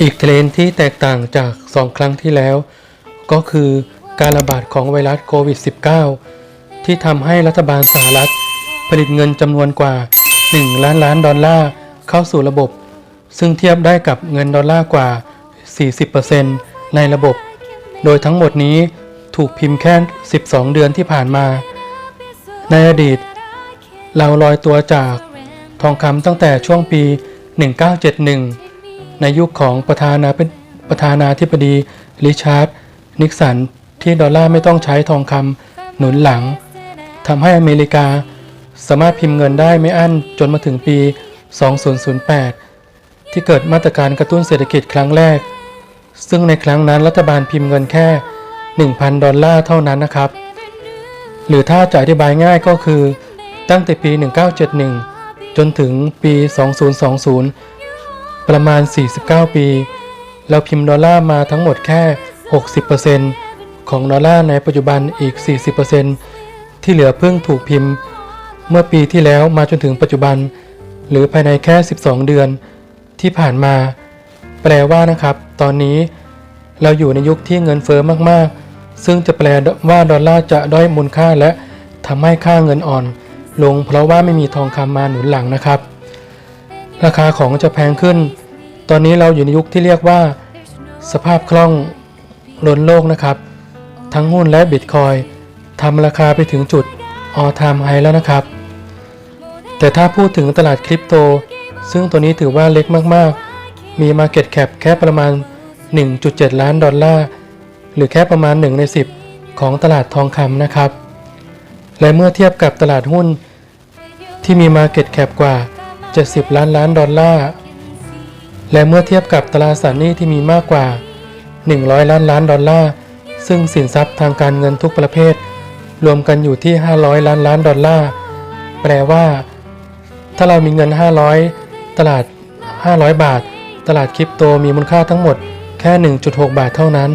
อีกเทรนที่แตกต่างจาก 2 ครั้งที่แล้ว ก็คือการระบาดของไวรัสโควิด -19 ที่ทำให้รัฐบาลสหรัฐ ผลิตเงินจำนวนกว่า 1 ล้านล้านดอลลาร์เข้าสู่ระบบ ซึ่งเทียบได้กับเงินดอลลาร์กว่า 40%ในระบบ โดยทั้งหมดนี้ถูกพิมพ์แค่ 12 เดือนที่ผ่านมา ในอดีต เราลอยตัวจากทองคำตั้งแต่ช่วงปี 1971 ในยุคของประธานาประธานาธิบดีริชาร์ดนิกสันที่ดอลลาร์ไม่ต้องใช้ทองคำหนุนหลังทำให้อเมริกา สามารถพิมพ์เงินได้ไม่อั้นจนมาถึงปี 2008 ที่เกิดมาตรการกระตุ้นเศรษฐกิจครั้งแรก ซึ่งในครั้งนั้นรัฐบาลพิมพ์เงินแค่ 1,000 ดอลลาร์เท่านั้นนะครับ หรือถ้าจะอธิบายง่ายก็คือตั้งแต่ปี 1971 จนถึงปี 2020 ประมาณ 49 ปี เราพิมพ์ดอลลาร์มาทั้งหมดแค่ 60%ของดอลลาร์ในปัจจุบันอีก 40%ที่เหลือเพิ่งถูกพิมพ์ เมื่อปีที่แล้วมาจนถึงปัจจุบัน หรือภายในแค่ 12 เดือนที่ผ่านมา แปลว่านะครับ ตอนนี้เราอยู่ในยุคที่เงินเฟอ้อมากๆ ซึ่งจะแปลว่าดอลลาร์จะด้อยมูลค่าและทำให้ค่าเงินอ่อน ลงเพราะว่าไม่มีทองคำมาหนุนหลังนะครับ ราคาของจะแพงขึ้น ตอนนี้เราอยู่ในยุคที่เรียกว่า สภาพคล่องล้นโลกนะครับ ทั้งหุ้นและบิตคอยทำราคาไปถึงจุด all time high แล้วนะครับ แต่ถ้าพูดถึงตลาดคริปโต ซึ่งตัวนี้ถือว่าเล็กมากๆ มี Market Cap แค่ประมาณ 1.7 ล้านดอลลาร์ หรือแค่ประมาณ 1 ใน 10 ของตลาดทองคำนะครับ และเมื่อเทียบกับตลาดหุ้นที่มี Market Cap กว่า 70 ล้านล้านดอลลาร์ และเมื่อเทียบกับตราสารหนี้ที่มีมากกว่า 100 ล้านล้านดอลลาร์ ซึ่งสินทรัพย์ทางการเงินทุกประเภท รวมกันอยู่ที่ 500 ล้านล้านดอลลาร์ แปลว่า ถ้าเรามีเงิน 500 ตลาด 500 บาท ตลาดคริปโตมีมูลค่าทั้งหมดแค่ 1.6 บาทเท่านั้น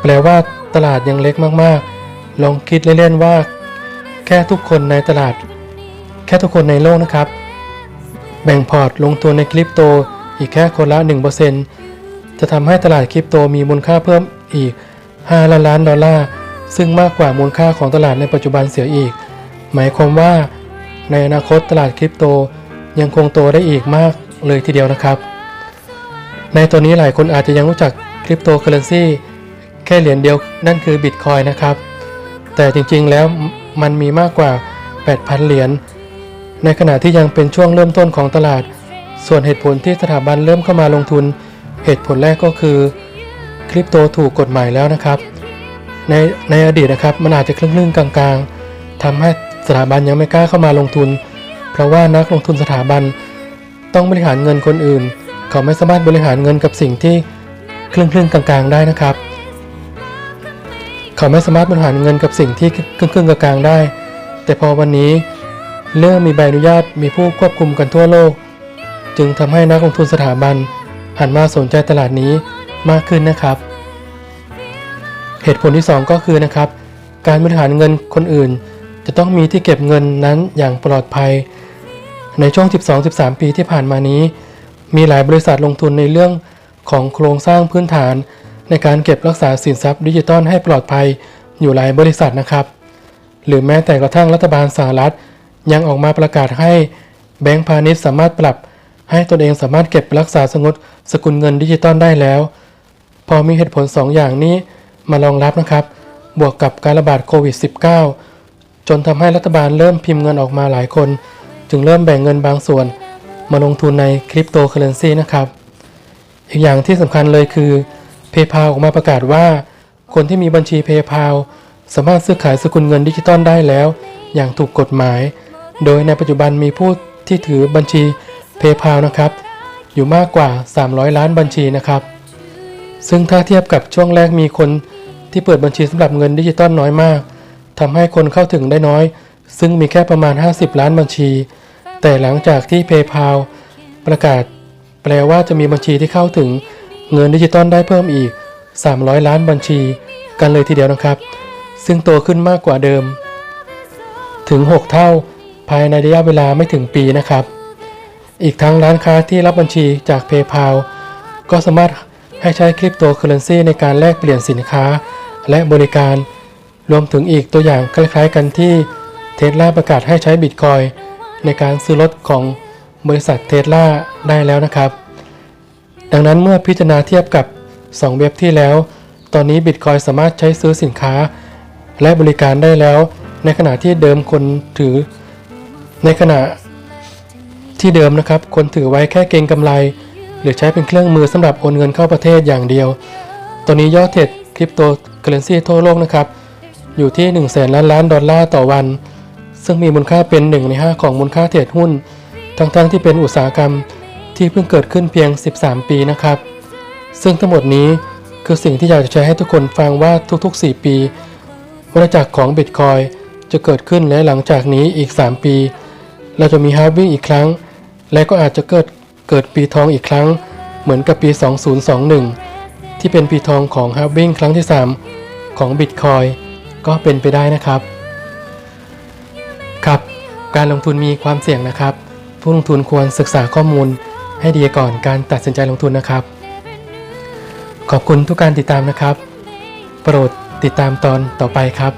แปลว่าตลาดยังเล็กมากๆ ลองคิดเล่นๆว่า แค่ทุกคนในตลาด แค่ทุกคนในโลกนะครับ แบ่งพอร์ตลงทุนในคริปโตอีกแค่คนละ 1%จะทำให้ตลาดคริปโตมีมูลค่าเพิ่มอีก 5 ล้านล้านดอลลาร์ ซึ่งมากกว่ามูลค่าของตลาดในปัจจุบันเสียอีก หมายความว่า ในอนาคตตลาดคริปโตยังคงโตได้อีกมากเลยทีเดียวนะครับ ในตัวนี้หลายคนอาจจะยังรู้จักคริปโตเคอเรนซีแค่เหรียญเดียวนั่นคือบิตคอยนะครับ แต่จริงๆแล้ว มันมีมากกว่า 8,000 เหรียญ ในขณะที่ยังเป็นช่วงเริ่มต้นของตลาด ส่วนเหตุผลที่สถาบันเริ่มเข้ามาลงทุน เหตุผลแรกก็คือคริปโตถูกกฎหมายแล้วนะครับ ในในอดีตนะครับมันอาจจะครึ่งๆกลางๆทำให้สถาบันยังไม่กล้าเข้ามาลงทุน เพราะว่านักลงทุนสถาบันต้องบริหารเงินคนอื่น เขาไม่สามารถบริหารเงินกับสิ่งที่ครึ่งๆกลางๆ ได้นะครับ เขาไม่สามารถบริหารเงินกับสิ่งที่ครึ่งๆกลางๆได้ แต่พอวันนี้เรื่องมีใบอนุญาตมีผู้ควบคุมกันทั่วโลก จึงทำให้นักลงทุนสถาบันหันมาสนใจตลาดนี้มากขึ้นนะครับ เหตุผลที่ 2 ก็คือนะครับ การบริหารเงินคนอื่น จะต้องมีที่เก็บเงินนั้นอย่างปลอดภัย ในช่วง 12-13 ปีที่ผ่านมานี้ มีหลายบริษัทลงทุนในเรื่องของโครงสร้างพื้นฐาน ในการเก็บรักษาสินทรัพย์ดิจิทัลให้ปลอดภัยอยู่หลายบริษัทนะครับ หรือแม้แต่กระทั่งรัฐบาลสหรัฐ ยังออกมาประกาศให้แบงก์พาณิชย์สามารถปรับ ให้ตนเองสามารถเก็บรักษาสงดสกุลเงินดิจิตอลได้แล้ว พอมีเหตุผล 2อย่างนี้มารองรับนะครับ บวกกับการระบาดโควิด -19 จนทำให้รัฐบาลเริ่มพิมพ์เงินออกมาหลายคน จึงเริ่มแบ่งเงินบางส่วน มาลงทุนในคริปโตเคอเรนซีนะครับ อีกอย่างที่สำคัญเลยคือ PayPal ออกมาประกาศว่า คนที่มีบัญชี PayPal สามารถซื้อขายสกุลเงินดิจิตอลได้แล้ว อย่างถูกกฎหมาย โดยในปัจจุบันมีผู้ที่ถือบัญชี PayPal นะครับ อยู่มากกว่า 300 ล้านบัญชีนะครับ ซึ่งถ้าเทียบกับช่วงแรกมีคนที่เปิดบัญชีสำหรับเงินดิจิตอลน้อยมากทำให้คนเข้าถึงได้น้อย ซึ่งมีแค่ประมาณ 50 ล้านบัญชี แต่หลังจากที่ PayPal ประกาศ แปลว่าจะมีบัญชีที่เข้าถึง เงินดิจิตอลได้เพิ่มอีก 300 ล้านบัญชี กันเลยทีเดียวนะครับ ซึ่งโตขึ้นมากกว่าเดิม ถึง 6 เท่าภายในระยะเวลาไม่ถึงปีนะครับ อีกทั้งร้านค้าที่รับบัญชีจาก PayPal ก็สามารถให้ใช้คริปโตเคอเรนซีในการแลกเปลี่ยนสินค้าและบริการ รวมถึงอีกตัวอย่างคล้ายๆกันที่เทสลาประกาศให้ใช้บิตคอยในการซื้อรถของบริษัทเทสลาได้แล้วนะครับ ดังนั้นเมื่อพิจารณาเทียบกับ 2 เว็บที่แล้ว ตอนนี้บิตคอยสามารถใช้ซื้อสินค้า และบริการได้แล้ว ในขณะที่เดิมคนถือ ในขณะที่เดิมนะครับ คนถือไว้แค่เก็งกำไร หรือใช้เป็นเครื่องมือสำหรับโอนเงินเข้าประเทศอย่างเดียว ตอนนี้ยอดเทรดคริปโตเคอเรนซีทั่วโลกนะครับ อยู่ที่1 0 0 0 0แสนล้านล้านดอลลาร์ต่อวัน ซึ่งมีมูลค่าเป็น 1 ใน 5 ของมูลค่าเทรดหุ้น ทั้งๆที่เป็นอุตสาหกรรม ที่เพิ่งเกิดขึ้นเพียง 13 ปีนะครับ ซึ่งทั้งหมดนี้คือสิ่งที่อยากจะแชร์ให้ทุกคนฟังว่าทุกๆ 4 ปีวัฏจักรของบิตคอยจะเกิดขึ้นและหลังจากนี้อีก 3 ปี เราจะมีฮาร์วิ่งอีกครั้ง และก็อาจจะเกิดเกิดปีทองอีกครั้ง เหมือนกับปี 2021 ที่เป็นปีทองของฮาร์วิ่งครั้งที่ 3 ของบิตคอยก็เป็นไปได้นะครับ ครับ การลงทุนมีความเสี่ยงนะครับ ผู้ลงทุนควรศึกษาข้อมูล ให้ดีก่อนการตัดสินใจลงทุนนะครับ ขอบคุณทุกการติดตามนะครับ โปรดติดตามตอนต่อไปครับ